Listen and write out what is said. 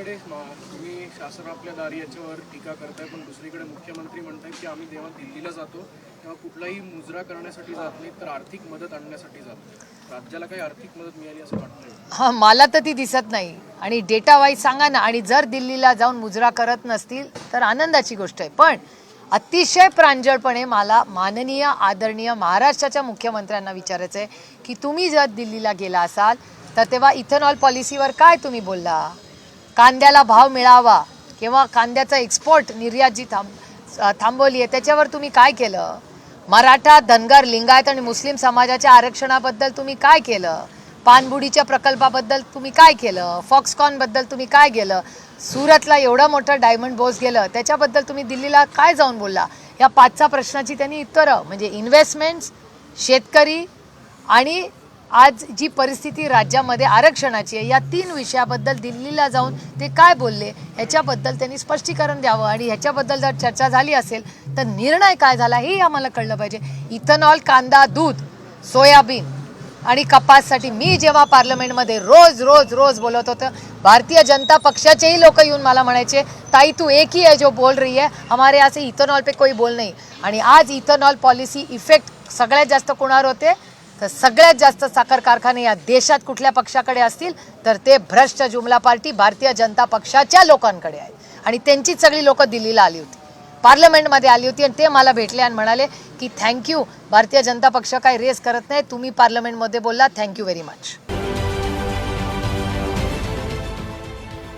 एकीकडे तुम्ही शासन आपल्या दारी याच्यावर टीका करताय पण दुसरीकडे मुख्यमंत्री म्हणतायत की आम्ही जेव्हा दिल्लीला जातो तेव्हा कुठलाही मुजरा करण्यासाठी जात नाही तर आर्थिक मदत आणण्यासाठी जातो. राज्याला काही आर्थिक मदत मिळाली असं वाटतं हा मला तर ती दिसत नाही. आणि डेटा वाईज सांगा ना आणि जर दिल्लीला जाऊन मुजरा करत नसतील तर आनंदाची गोष्ट आहे. पण अतिशय प्रांजळपणे मला माननीय आदरणीय महाराष्ट्राच्या मुख्यमंत्र्यांना विचारायचं आहे की तुम्ही जर दिल्लीला गेला असाल तर तेव्हा इथेनॉल पॉलिसीवर काय तुम्ही बोलला? कांद्याला भाव मिळावा किंवा कांद्याचा एक्सपोर्ट निर्यात जी थांब थांबवली आहे त्याच्यावर तुम्ही काय केलं? मराठा धनगर लिंगायत आणि मुस्लिम समाजाच्या आरक्षणाबद्दल तुम्ही काय केलं? पानबुडीच्या प्रकल्पाबद्दल तुम्ही काय केलं? फॉक्सकॉनबद्दल तुम्ही काय केलं? सुरतला एवढं मोठं डायमंड बोस गेलं त्याच्याबद्दल तुम्ही दिल्लीला काय जाऊन बोलला? या पाचच्या प्रश्नाची त्यांनी उत्तरं म्हणजे इन्व्हेस्टमेंट्स शेतकरी आणि आज जी परिस्थिती राज्यामध्ये आरक्षणाची आहे या तीन विषयाबद्दल दिल्लीला जाऊन ते काय बोलले ह्याच्याबद्दल त्यांनी स्पष्टीकरण द्यावं आणि ह्याच्याबद्दल जर चर्चा झाली असेल तर निर्णय काय झाला हे आम्हाला कळलं पाहिजे. इथेनॉल कांदा दूध सोयाबीन आणि कपाससाठी मी जेव्हा पार्लमेंटमध्ये रोज रोज रोज बोलत होतं भारतीय जनता पक्षाचेही लोक येऊन मला म्हणायचे ताई तू एक ही है जो बोल रही है हमारे यहाँ से इथेनॉल पे कोई बोल नाही. आणि आज इथेनॉल पॉलिसी इफेक्ट सगळ्यात जास्त कोणावर होते? तर सगळ्यात जास्त साखर कारखाने या देशात कुठल्या पक्षाकडे असतील? तर ते भ्रष्ट जुमला पार्टी भारतीय जनता पक्षाच्या लोकांकडे आहे. आणि त्यांचीच सगळी लोक दिल्लीला आली होती. पार्लमेंटमध्ये आली होती आणि ते मला भेटले आणि म्हणाले की थँक्यू. भारतीय जनता पक्ष काही रेस करत नाही. तुम्ही पार्लमेंटमध्ये बोलला. Thank you very much.